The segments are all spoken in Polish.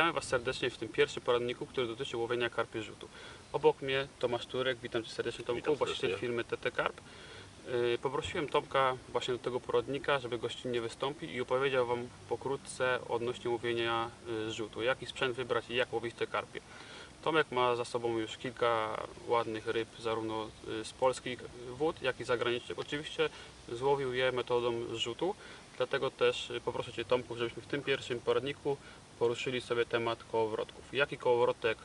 Witamy Was serdecznie w tym pierwszym poradniku, który dotyczy łowienia karpie rzutu. Obok mnie Tomasz Turek, witam Cię serdecznie Tomku, Witam właściciel firmy TT Karp. Yy, Poprosiłem Tomka właśnie do tego poradnika, żeby gościnnie wystąpił i opowiedział Wam pokrótce odnośnie łowienia z rzutu. Jaki sprzęt wybrać i jak łowić te karpie. Tomek ma za sobą już kilka ładnych ryb, zarówno y, z polskich wód, jak i zagranicznych. Oczywiście złowił je metodą rzutu, dlatego też y, poproszę Cię Tomku, żebyśmy w tym pierwszym poradniku poruszyli sobie temat kołowrotków. Jaki kołowrotek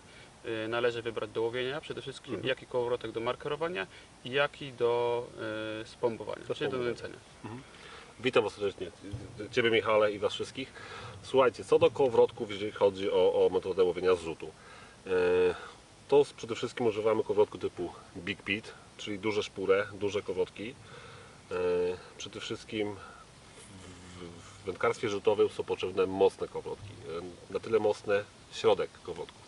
y, należy wybrać do łowienia przede wszystkim, jaki kołowrotek do markerowania i jaki do y, spombowania, czyli do nęcenia. Witam Was serdecznie, Ciebie Michale i Was wszystkich. Słuchajcie, co do kołowrotków, jeżeli chodzi o, o metodę łowienia z rzutu. E, To przede wszystkim używamy kołowrotku typu Big Pit, czyli duże szpure, duże kołowrotki. E, Przede wszystkim w- wędkarstwie rzutowym są potrzebne mocne kołowrotki. E, Na tyle mocne środek kołowrotków.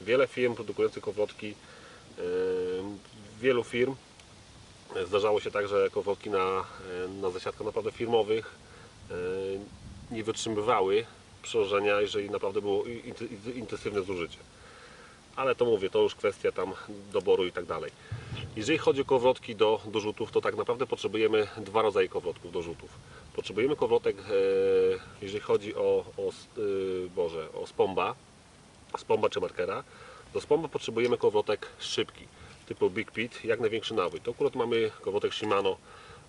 Wiele firm produkujących kołowrotki, e, wielu firm Zdarzało się tak, że kołowrotki na, na zasiadkach naprawdę firmowych e, nie wytrzymywały przełożenia, jeżeli naprawdę było int- int- intensywne zużycie. Ale to mówię, to już kwestia tam doboru i tak dalej. Jeżeli chodzi o kołowrotki do, do rzutów, to tak naprawdę potrzebujemy dwa rodzaje kołowrotków do rzutów. Potrzebujemy kołowrotek, e, jeżeli chodzi o, o, e, Boże, o spomba, spomba czy markera. Do spomba potrzebujemy kołowrotek szybki, typu Big Pit, jak największy nawój. To akurat mamy kołowrotek Shimano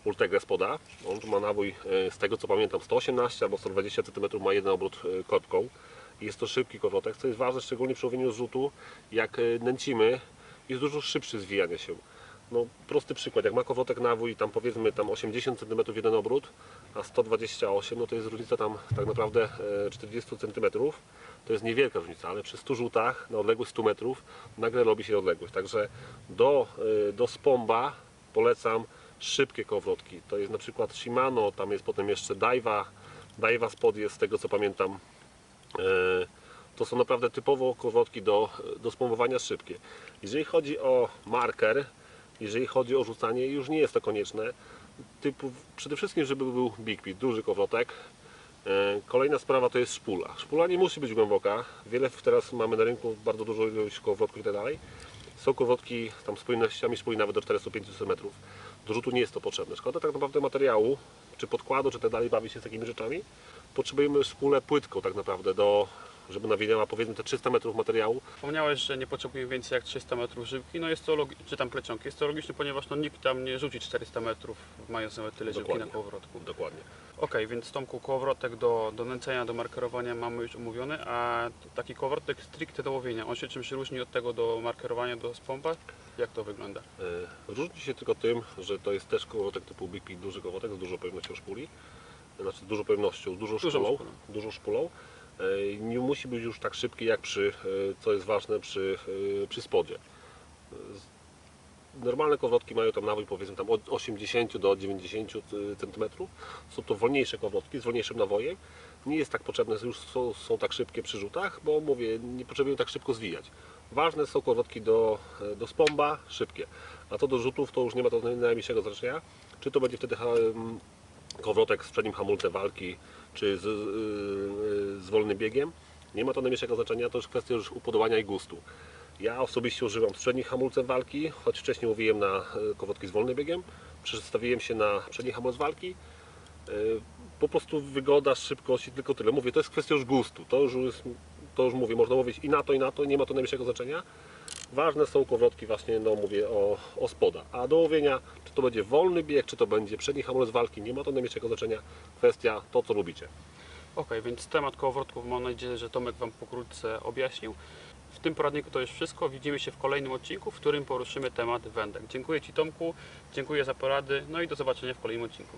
Ultegra spoda. On tu ma nawój, e, z tego co pamiętam, 118 albo 120 cm ma jeden obrót korbką. Jest to szybki kołowrotek, co jest ważne szczególnie przy łowieniu rzutu. Jak nęcimy, jest dużo szybszy zwijanie się. No, prosty przykład, jak ma kowotek nawój tam powiedzmy tam 80 cm jeden obrót, a 128, no to jest różnica tam tak naprawdę e, 40 cm. To jest niewielka różnica, ale przy 100 rzutach na odległość 100 metrów nagle robi się odległość. Także do, e, do spomba polecam szybkie kołowrotki. To jest na przykład Shimano, tam jest potem jeszcze Daiwa, Daiwa spod jest z tego co pamiętam. E, To są naprawdę typowo kołowrotki do, do spompowania szybkie. Jeżeli chodzi o marker, jeżeli chodzi o rzucanie, już nie jest to konieczne. Typu, przede wszystkim, żeby był big pit, duży kołowrotek. E, Kolejna sprawa to jest szpula. Szpula nie musi być głęboka. Wiele teraz mamy na rynku bardzo dużo ilość kołowrotków i tak dalej. Są kołowrotki tam z pojemnościami nawet do 400-500 metrów. Do rzutu nie jest to potrzebne. Szkoda tak naprawdę materiału, czy podkładu, czy tak dalej, bawi się z takimi rzeczami. Potrzebujemy szpulę płytką tak naprawdę, do, żeby nawinęła powiedzmy te 300 metrów materiału. Wspomniałeś, że nie potrzebuje więcej jak 300 metrów żywki, no jest to czy tam plecionki. Jest to logiczne, ponieważ no, nikt tam nie rzuci 400 metrów, mając nawet tyle żywki na Dokładnie. kołowrotku. Dokładnie. Ok, więc Tomku, kołowrotek do, do nęcenia, do markerowania mamy już omówiony, a taki kołowrotek stricte do łowienia, on się czymś różni od tego do markerowania, do spompa? Jak to wygląda? E, Różni się tylko tym, że to jest też kołowrotek typu Big Pit, duży kołowrotek z dużą pojemnością szpuli. Znaczy z dużą pojemnością, dużą Dużą szpulą. szpulą. Dużą szpulą. E, Nie musi być już tak szybki jak przy, e, co jest ważne, przy, e, przy spodzie. Normalne kołowrotki mają tam nawój powiedzmy tam od 80 do 90 cm. Są to wolniejsze kołowrotki z wolniejszym nawojem. Nie jest tak potrzebne, już są, są tak szybkie przy rzutach, bo mówię, nie potrzebują tak szybko zwijać. Ważne są kołowrotki do, do spomba, szybkie. A to do rzutów to już nie ma to najmniejszego znaczenia. Czy to będzie wtedy kołowrotek z przednim hamulcem walki, czy z wolnym biegiem. Nie ma to najmniejszego znaczenia, to już kwestia już upodobania i gustu. Ja osobiście używam z przednim hamulcem walki, choć wcześniej łowiłem na e, kołowrotki z wolnym biegiem. Przestawiłem się na przedni hamulec walki. E, Po prostu wygoda, szybkość i tylko tyle. Mówię, to jest kwestia już gustu. To już, jest, to już mówię, można mówić i na to, i na to, nie ma to najmniejszego znaczenia. Ważne są kołowrotki właśnie, no mówię o, o spoda. A do łowienia, czy to będzie wolny bieg, czy to będzie przedni hamulec walki, nie ma to najmniejszego znaczenia. Kwestia to, co lubicie. Ok, więc temat kołowrotków mam nadzieję, że Tomek Wam pokrótce objaśnił. W tym poradniku to już wszystko. Widzimy się w kolejnym odcinku, w którym poruszymy temat wędek. Dziękuję Ci Tomku, dziękuję za porady, no i do zobaczenia w kolejnym odcinku.